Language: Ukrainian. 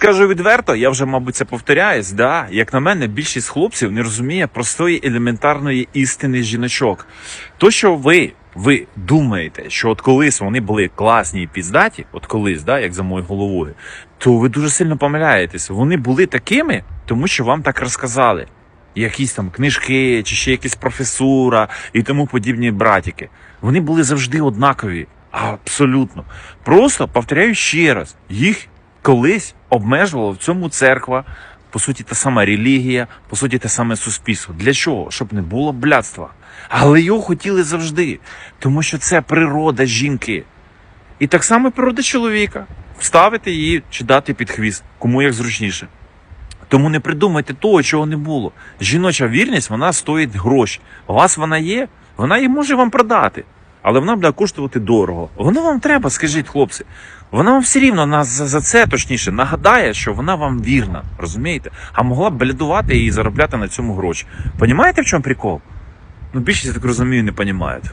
Скажу відверто, я вже, мабуть, це повторяюсь. Да? Як на мене, більшість хлопців не розуміє простої елементарної істини жіночок. То, що ви, ви думаєте, що от колись вони були класні і піздаті, от колись, да, як за моєю головою, то ви дуже сильно помиляєтесь. Вони були такими, тому що вам так розказали. Якісь там книжки, чи ще якась професура і тому подібні братики. Вони були завжди однакові. Абсолютно. Просто повторяю ще раз, їх колись обмежувала в цьому церква, по суті, та сама релігія, по суті, те саме суспільство. Для чого? Щоб не було блядства. Але його хотіли завжди, тому що це природа жінки. І так само природа чоловіка. Вставити її чи дати під хвіст, кому як зручніше. Тому не придумайте того, чого не було. Жіноча вірність вона стоїть гроші. У вас вона є, вона її може вам продати, але вона буде коштувати дорого. Воно вам треба, скажіть, хлопці. Вона вам все рівно на, за, за це точніше нагадає, що вона вам вірна, розумієте? А могла б блядувати і заробляти на цьому гроші. Понімаєте, в чому прикол? Ну, більшість, я так розумію, не понімають.